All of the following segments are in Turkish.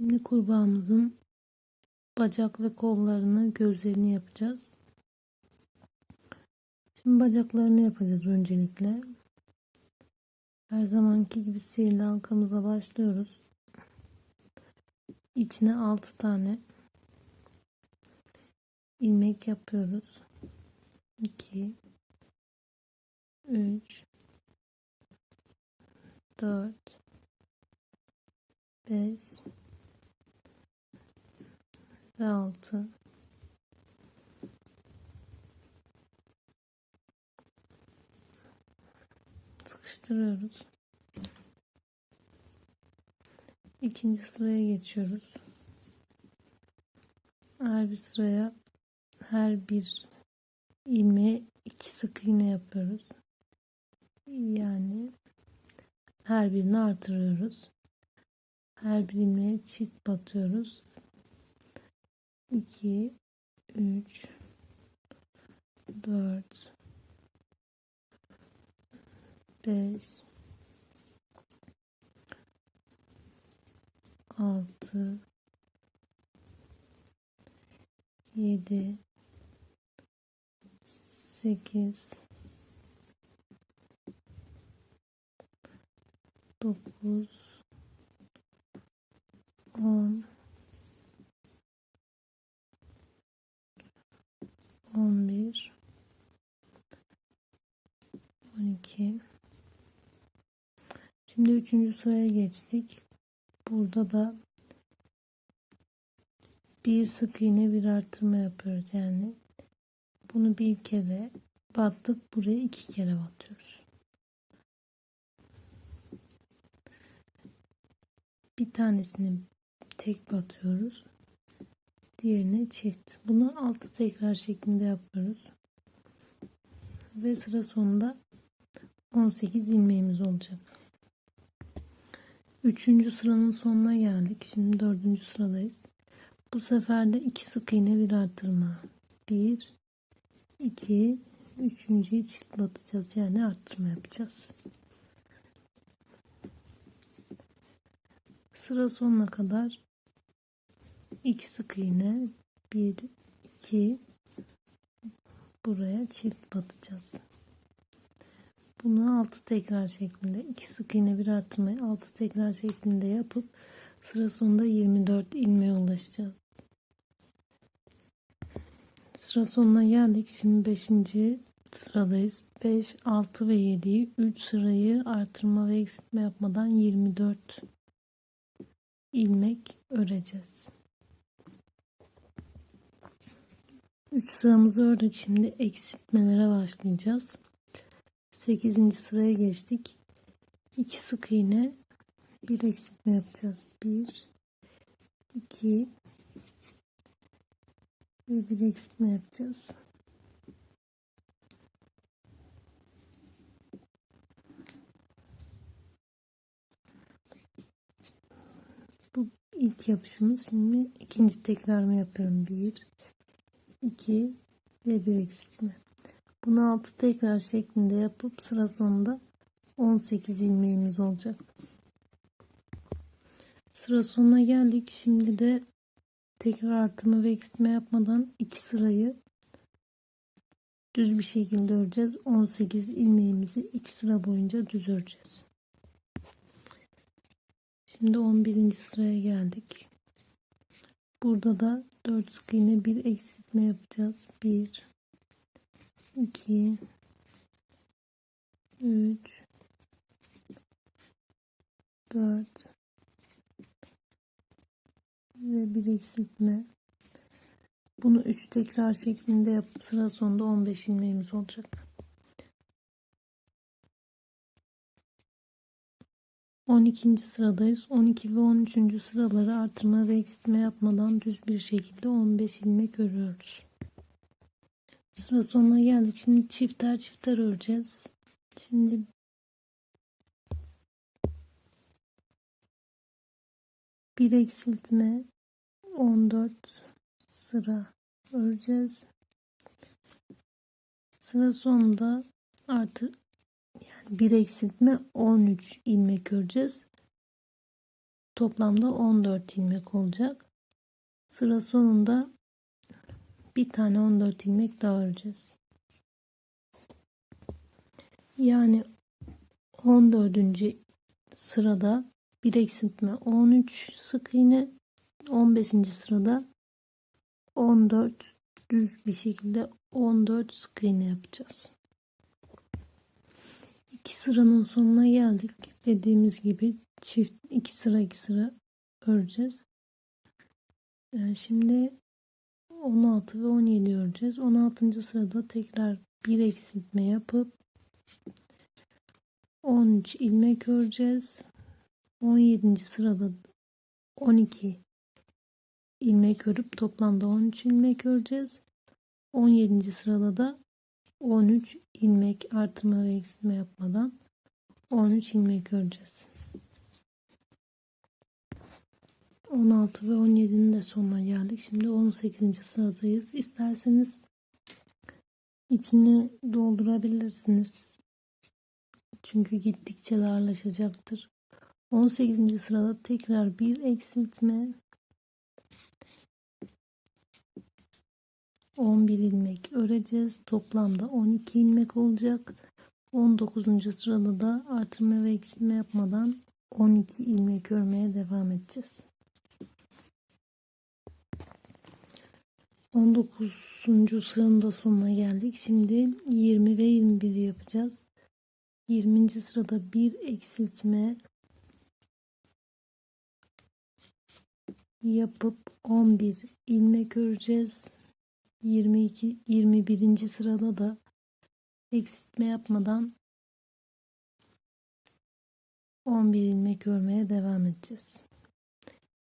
Şimdi kurbağamızın bacak ve kollarını, gözlerini yapacağız. Şimdi bacaklarını yapacağız öncelikle. Her zamanki gibi sihirli halkamıza başlıyoruz. İçine 6 tane ilmek yapıyoruz. 2 3 4 5 ve 6 sıkıştırıyoruz. İkinci sıraya geçiyoruz. Her bir sıraya her bir ilmeğe iki sık iğne yapıyoruz. Yani her birini artırıyoruz. Her bir ilmeğe çift batıyoruz. 2 3 4 5 6 7 8 9 10 11 12 Şimdi üçüncü sıraya geçtik. Burada da bir sık iğne bir artırma yapıyoruz yani. Bunu bir kere battık. Buraya iki kere batıyoruz. Bir tanesini tek batıyoruz. Diğerine çift. Bunu altı tekrar şeklinde yapıyoruz. Ve sıra sonunda 18 ilmeğimiz olacak. Üçüncü sıranın sonuna geldik. Şimdi dördüncü sıradayız. Bu sefer de iki sık iğne bir artırma. Bir, iki, üçüncüyü çift batacağız. Yani arttırma yapacağız. Sıra sonuna kadar iki sık iğne, bir, iki, buraya çift batacağız. Bunu 6 tekrar şeklinde 2 sık iğne bir artırmayı 6 tekrar şeklinde yapıp sıra sonunda 24 ilmeğe ulaşacağız. Sıra sonuna geldik. Şimdi 5. sıradayız. 5, 6 ve 7'yi 3 sırayı artırma ve eksiltme yapmadan 24 ilmek öreceğiz. 3 sıramızı ördük. Şimdi eksiltmelere başlayacağız. 8. sıraya geçtik. 2 sık iğne bir eksiltme yapacağız. 1 2 ve bir eksiltme yapacağız. Bu ilk yapışımız. Şimdi ikinci tekrarımı yapıyorum. 1 2 ve bir eksiltme. Bunu 6 tekrar şeklinde yapıp sıra sonunda 18 ilmeğimiz olacak. Sıra sonuna geldik. Şimdi de tekrar artırma ve eksiltme yapmadan iki sırayı düz bir şekilde öreceğiz. 18 ilmeğimizi iki sıra boyunca düz öreceğiz. Şimdi 11. sıraya geldik. Burada da 4 sık iğne bir eksiltme yapacağız. 1 2 3 4 ve bir eksiltme. Bunu 3 tekrar şeklinde yapıp sıra sonunda 15 ilmeğimiz olacak. 12. sıradayız. 12 ve 13. sıraları artırma ve eksiltme yapmadan düz bir şekilde 15 ilmek örüyoruz. Sıra sonuna geldik. Şimdi çifter çifter öreceğiz. Şimdi bir eksiltme 14 sıra öreceğiz. Sıra sonunda artı yani bir eksiltme 13 ilmek öreceğiz. Toplamda 14 ilmek olacak. Sıra sonunda bir tane 14 ilmek daha öreceğiz. Yani 14. sırada bir eksiltme 13 sık iğne 15. sırada 14 düz bir şekilde 14 sık iğne yapacağız. İki sıranın sonuna geldik. Dediğimiz gibi çift iki sıra iki sıra öreceğiz. Yani şimdi 16 ve 17 öreceğiz. 16. sırada tekrar bir eksiltme yapıp 13 ilmek öreceğiz. 17. sırada 12 ilmek örüp toplamda 13 ilmek öreceğiz. 17. sırada da 13 ilmek artırma ve eksiltme yapmadan 13 ilmek öreceğiz. 16 ve 17'nin de sonuna geldik. Şimdi 18. sıradayız. İsterseniz içini doldurabilirsiniz. Çünkü gittikçe darlaşacaktır. 18. sırada tekrar bir eksiltme 11 ilmek öreceğiz. Toplamda 12 ilmek olacak. 19. sırada da artırma ve eksiltme yapmadan 12 ilmek örmeye devam edeceğiz. 19. sıranın da sonuna geldik. Şimdi 20 ve 21 yapacağız. 20. sırada bir eksiltme yapıp 11 ilmek öreceğiz. 22 21. sırada da eksiltme yapmadan 11 ilmek örmeye devam edeceğiz.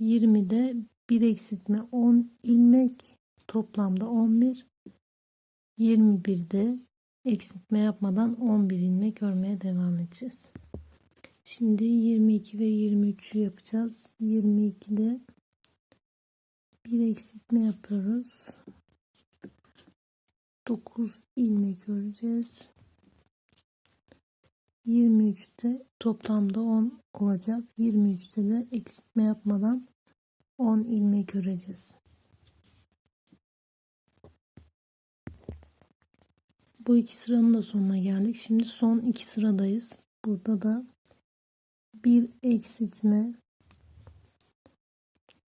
20'de bir eksiltme 10 ilmek toplamda 11 21'de eksiltme yapmadan 11 ilmek örmeye devam edeceğiz. Şimdi 22 ve 23'ü yapacağız. 22'de bir eksiltme yapıyoruz. 9 ilmek öreceğiz. 23'te toplamda 10 olacak. 23'te de eksiltme yapmadan 10 ilmek öreceğiz. Bu iki sıranın da sonuna geldik. Şimdi son iki sıradayız. Burada da bir eksiltme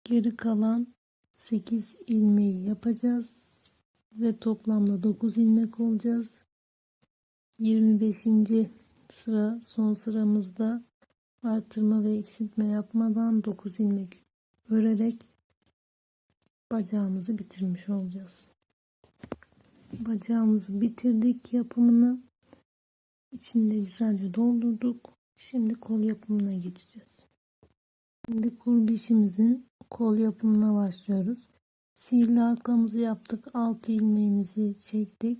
geri kalan 8 ilmeği yapacağız ve toplamda 9 ilmek olacağız. 25. sıra son sıramızda artırma ve eksiltme yapmadan 9 ilmek örerek bacağımızı bitirmiş olacağız. Bacağımızı bitirdik yapımını. içinde güzelce doldurduk. Şimdi kol yapımına geçeceğiz. Şimdi kurbişimizin kol yapımına başlıyoruz. Sihirli halkamızı yaptık. 6 ilmeğimizi çektik.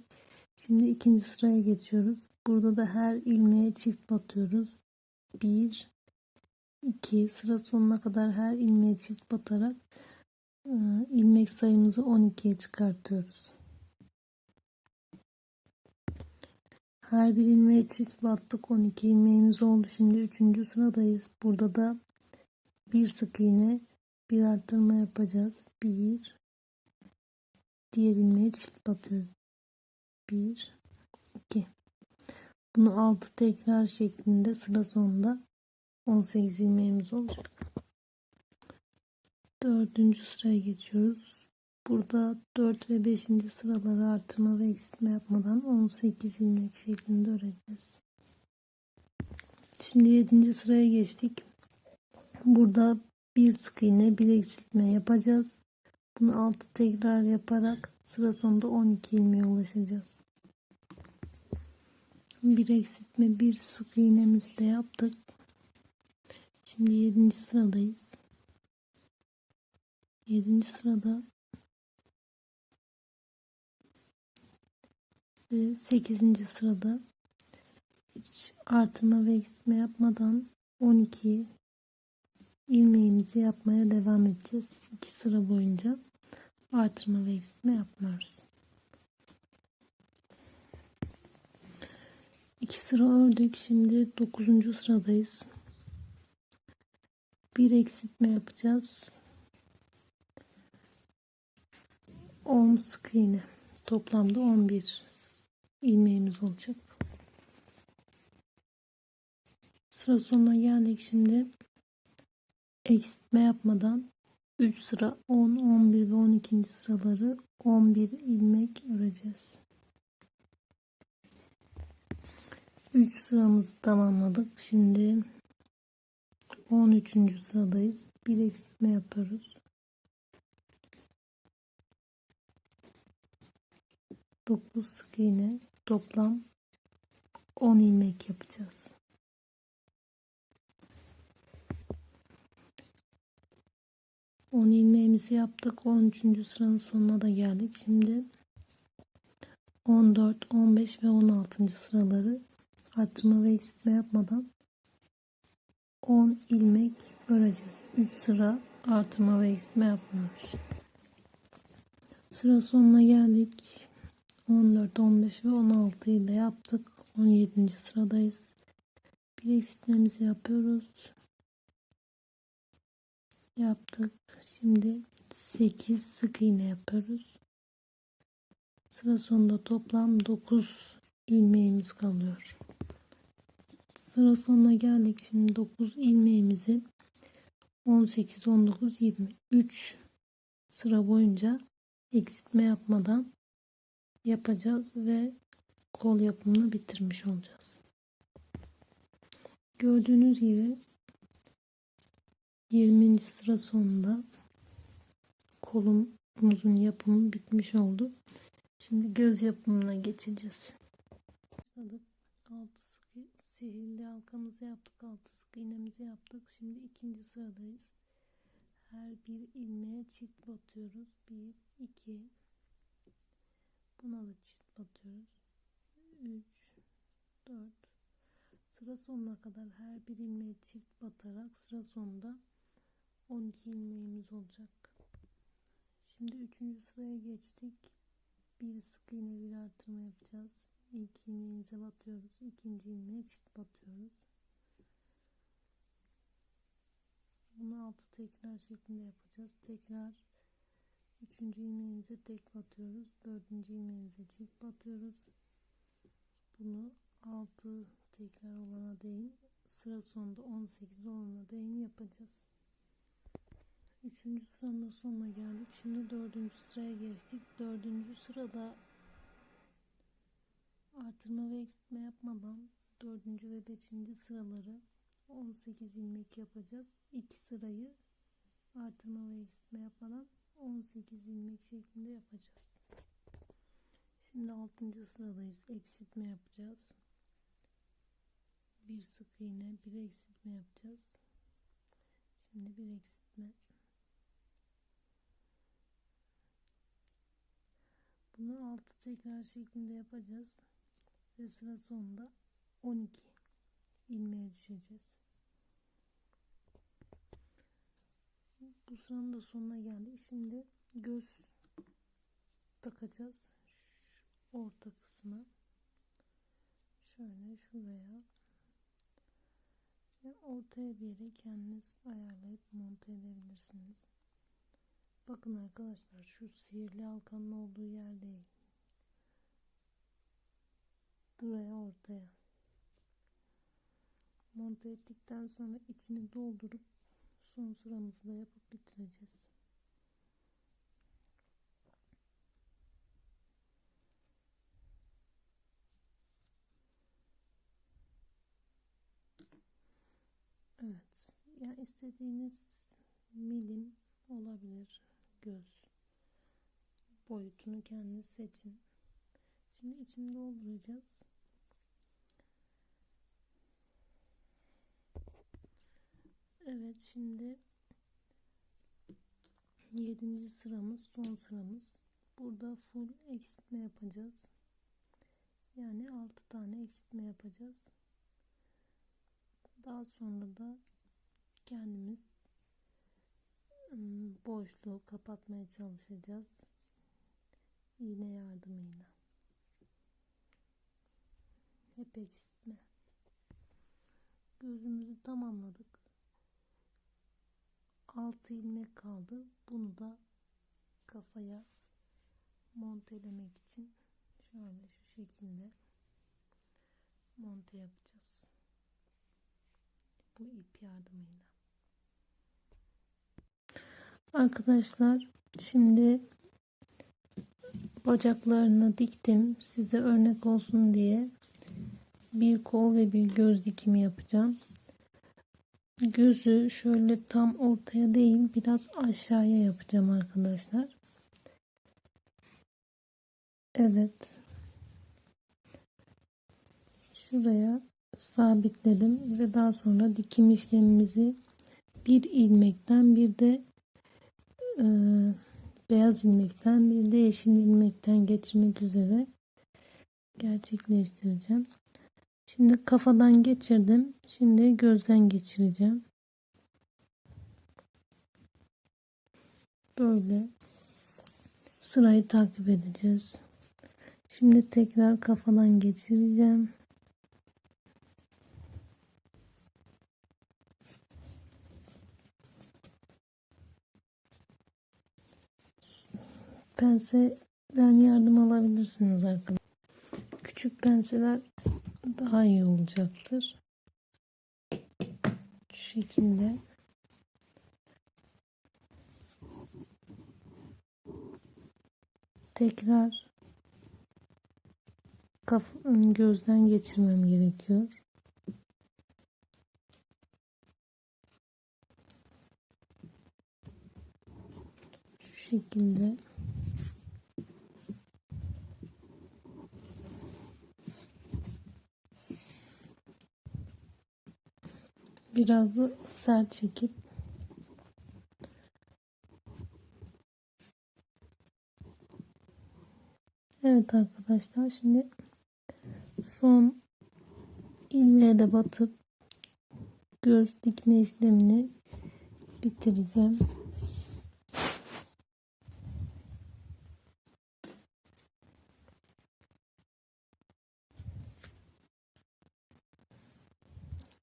Şimdi ikinci sıraya geçiyoruz. Burada da her ilmeğe çift batıyoruz. 1 2 sıra sonuna kadar her ilmeğe çift batarak e, ilmek sayımızı 12'ye çıkartıyoruz. Her bir ilmeğe çift battık. 12 ilmeğimiz oldu. Şimdi 3. sıradayız. Burada da bir sık iğne bir arttırma yapacağız. 1 diğer ilmeğe çift batıyoruz. 1 2 bunu 6 tekrar şeklinde sıra sonunda 18 ilmeğimiz olacak. Dördüncü sıraya geçiyoruz. Burada 4 ve 5. sıraları artırma ve eksiltme yapmadan 18 ilmek şeklinde öreceğiz. Şimdi 7. sıraya geçtik. Burada bir sık iğne bir eksiltme yapacağız. Bunu 6 tekrar yaparak sıra sonunda 12 ilmeğe ulaşacağız. Bir eksiltme bir sık iğnemizi de yaptık. Şimdi 7. sıradayız. 7. sırada ve 8. sırada hiç artırma ve eksiltme yapmadan 12 ilmeğimizi yapmaya devam edeceğiz. İki sıra boyunca artırma ve eksiltme yapmıyoruz. İki sıra ördük. Şimdi dokuzuncu sıradayız. bir eksiltme yapacağız. 10 sık iğne. Toplamda 11 ilmeğimiz olacak. Sıra sonuna geldik şimdi. Eksiltme yapmadan 3 sıra 10, 11 ve 12. sıraları 11 ilmek öreceğiz. 3 sıramızı tamamladık. Şimdi 13. sıradayız. Bir eksiltme yapıyoruz. 9 sık iğne toplam 10 ilmek yapacağız. On ilmeğimizi yaptık. 13. sıranın sonuna da geldik. Şimdi 14, 15 ve 16. sıraları artırma ve eksiltme yapmadan 10 ilmek öreceğiz. 3 sıra artırma ve eksiltme yapmıyoruz. Sıra sonuna geldik. 14, 15 ve 16 ile yaptık. 17. sıradayız. Bir eksiltmemizi yapıyoruz. Yaptık. Şimdi 8 sık iğne yapıyoruz. Sıra sonunda toplam 9 ilmeğimiz kalıyor. Sıra sonuna geldik. Şimdi 9 ilmeğimizi 18, 19, 20 3 sıra boyunca eksiltme yapmadan yapacağız ve kol yapımını bitirmiş olacağız. Gördüğünüz gibi 20. sıra sonunda kolumuzun yapımı bitmiş oldu. Şimdi göz yapımına geçeceğiz. Başladık. 6 sık sihirli halkamızı yaptık. 6 sık iğnemizi yaptık. Şimdi ikinci sıradayız. Her bir ilmeğe çift batıyoruz. 1 2 Buna da çift batıyoruz. 3 4 Sıra sonuna kadar her bir ilmeğe çift batarak sıra sonunda 12 ilmeğimiz olacak. Şimdi 3. sıraya geçtik. Bir sık iğne bir artırma yapacağız. İlk ilmeğimize batıyoruz. ikinci ilmeğe çift batıyoruz. Bunu altı tekrar şeklinde yapacağız. Tekrar üçüncü ilmeğimize tek batıyoruz. Dördüncü ilmeğimize çift batıyoruz. Bunu altı tekrar olana değin sıra sonunda 18 olana değin yapacağız. Üçüncü sıranın sonuna geldik. Şimdi dördüncü sıraya geçtik. Dördüncü sırada artırma ve eksiltme yapmadan dördüncü ve beşinci sıraları 18 ilmek yapacağız. İki sırayı artırma ve eksiltme yapmadan 18 ilmek şeklinde yapacağız. Şimdi 6. sıradayız. Eksiltme yapacağız. Bir sık iğne, bir eksiltme yapacağız. Şimdi bir eksiltme. Bunu 6 tekrar şeklinde yapacağız. Ve sıra sonunda 12 ilmeğe düşeceğiz. Bu sıranın da sonuna geldik. Şimdi göz takacağız. Orta kısmı. Şöyle şuraya. Ve ortaya bir yere kendiniz ayarlayıp monte edebilirsiniz. Bakın arkadaşlar şu sihirli halkanın olduğu yer değil. Buraya ortaya. Monte ettikten sonra içini doldurup son sıramızı da yapıp bitireceğiz. Evet. Yani istediğiniz milim olabilir. Göz boyutunu kendiniz seçin. Şimdi içini dolduracağız. Evet şimdi 7. sıramız son sıramız. Burada full eksiltme yapacağız. Yani 6 tane eksiltme yapacağız. Daha sonra da kendimiz boşluğu kapatmaya çalışacağız. iğne yardımıyla. Hep eksiltme. Gözümüzü tamamladık. 6 ilmek kaldı. Bunu da kafaya montelemek için şöyle şu şekilde monte yapacağız. Bu ip yardımıyla. Arkadaşlar şimdi bacaklarını diktim. Size örnek olsun diye bir kol ve bir göz dikimi yapacağım. Gözü şöyle tam ortaya değil biraz aşağıya yapacağım arkadaşlar. Evet. Şuraya sabitledim ve daha sonra dikim işlemimizi bir ilmekten bir de e, beyaz ilmekten bir de yeşil ilmekten geçirmek üzere gerçekleştireceğim. Şimdi kafadan geçirdim. Şimdi gözden geçireceğim. Böyle sırayı takip edeceğiz. Şimdi tekrar kafadan geçireceğim. Penseden yardım alabilirsiniz arkadaşlar. Küçük penseler daha iyi olacaktır. Şu şekilde. Tekrar kaf gözden geçirmem gerekiyor. Şu şekilde. Biraz da sert çekip Evet arkadaşlar şimdi son ilmeğe de batıp göz dikme işlemini bitireceğim.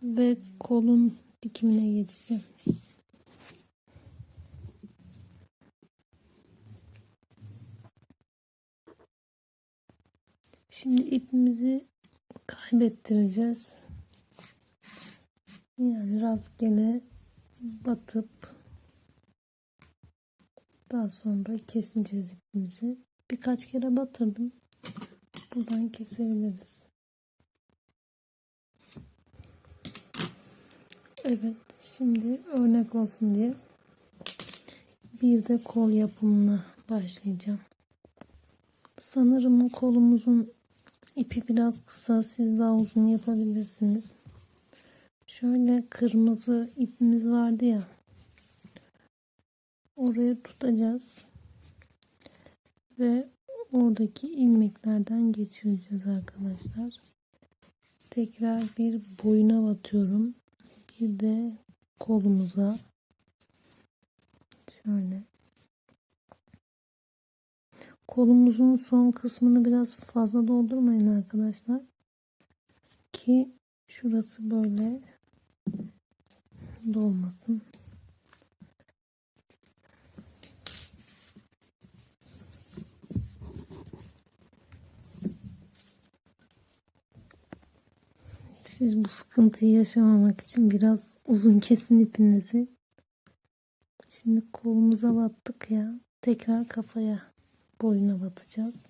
Ve kolun dikimine geçeceğim. Şimdi ipimizi kaybettireceğiz. Yani rastgele batıp daha sonra keseceğiz ipimizi. Birkaç kere batırdım. Buradan kesebiliriz. Evet, şimdi örnek olsun diye bir de kol yapımına başlayacağım. Sanırım kolumuzun ipi biraz kısa, siz daha uzun yapabilirsiniz. Şöyle kırmızı ipimiz vardı ya. Oraya tutacağız. Ve oradaki ilmeklerden geçireceğiz arkadaşlar. Tekrar bir boyuna batıyorum. Bir de kolumuza şöyle kolumuzun son kısmını biraz fazla doldurmayın arkadaşlar ki şurası böyle dolmasın. Siz bu sıkıntıyı yaşamamak için biraz uzun kesin ipinizi. Şimdi kolumuza battık ya. Tekrar kafaya boyuna batacağız.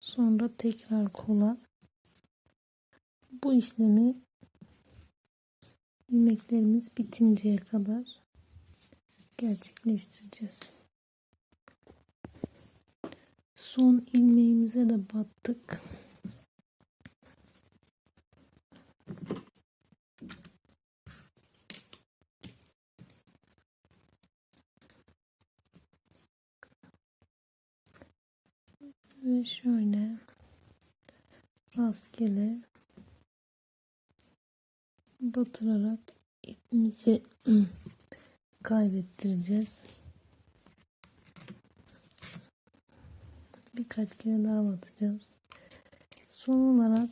Sonra tekrar kola. Bu işlemi ilmeklerimiz bitinceye kadar gerçekleştireceğiz. Son ilmeğimize de battık. Ve şöyle rastgele batırarak ipimizi kaybettireceğiz. Birkaç kere daha batacağız. Son olarak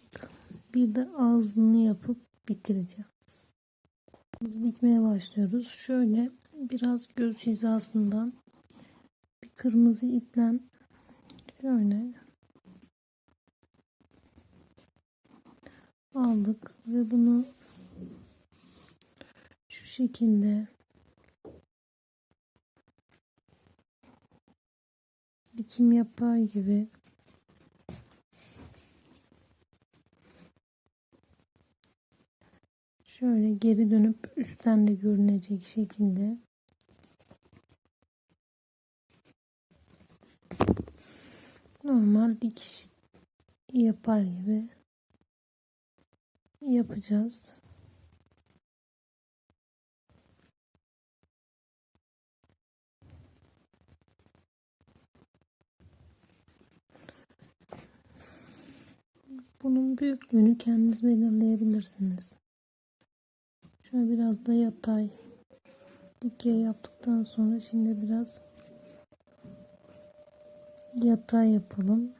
bir de ağzını yapıp bitireceğim. Biz dikmeye başlıyoruz. Şöyle biraz göz hizasından bir kırmızı iplen şöyle aldık ve bunu şu şekilde dikim yapar gibi şöyle geri dönüp üstten de görünecek şekilde normal dikiş yapar gibi yapacağız. Bunun büyüklüğünü kendiniz belirleyebilirsiniz. Şöyle biraz da yatay dikey yaptıktan sonra şimdi biraz yatay yapalım.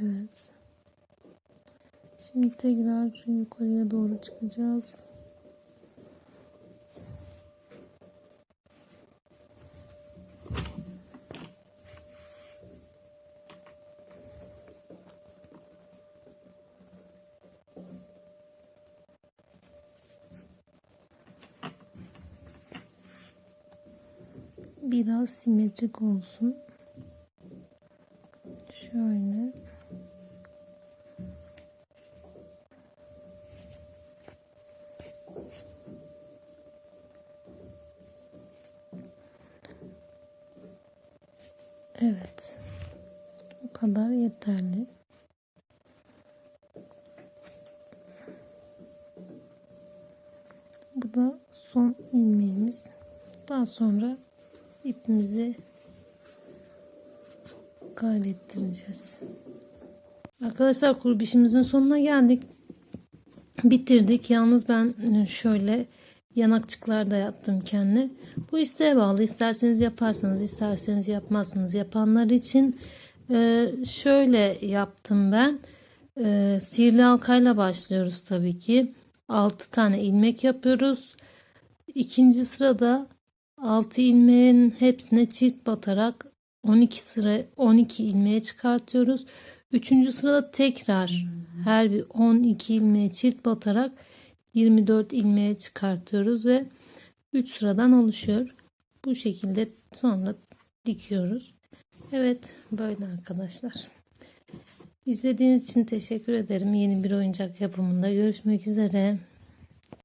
Evet. Şimdi tekrar yukarıya doğru çıkacağız. Biraz simetrik olsun. Şöyle. Evet. Bu kadar yeterli. Bu da son ilmeğimiz. Daha sonra ipimizi kaybettireceğiz. Arkadaşlar kurbişimizin sonuna geldik. Bitirdik. Yalnız ben şöyle yanakçıklar da yaptım kendi. Bu isteğe bağlı. İsterseniz yaparsanız, isterseniz yapmazsınız. Yapanlar için e, şöyle yaptım ben. E, sihirli halkayla başlıyoruz tabii ki. 6 tane ilmek yapıyoruz. İkinci sırada 6 ilmeğin hepsine çift batarak 12 sıra 12 ilmeğe çıkartıyoruz. Üçüncü sırada tekrar her bir 12 ilmeğe çift batarak 24 ilmeğe çıkartıyoruz ve 3 sıradan oluşuyor. Bu şekilde sonra dikiyoruz. Evet böyle arkadaşlar. İzlediğiniz için teşekkür ederim. Yeni bir oyuncak yapımında görüşmek üzere.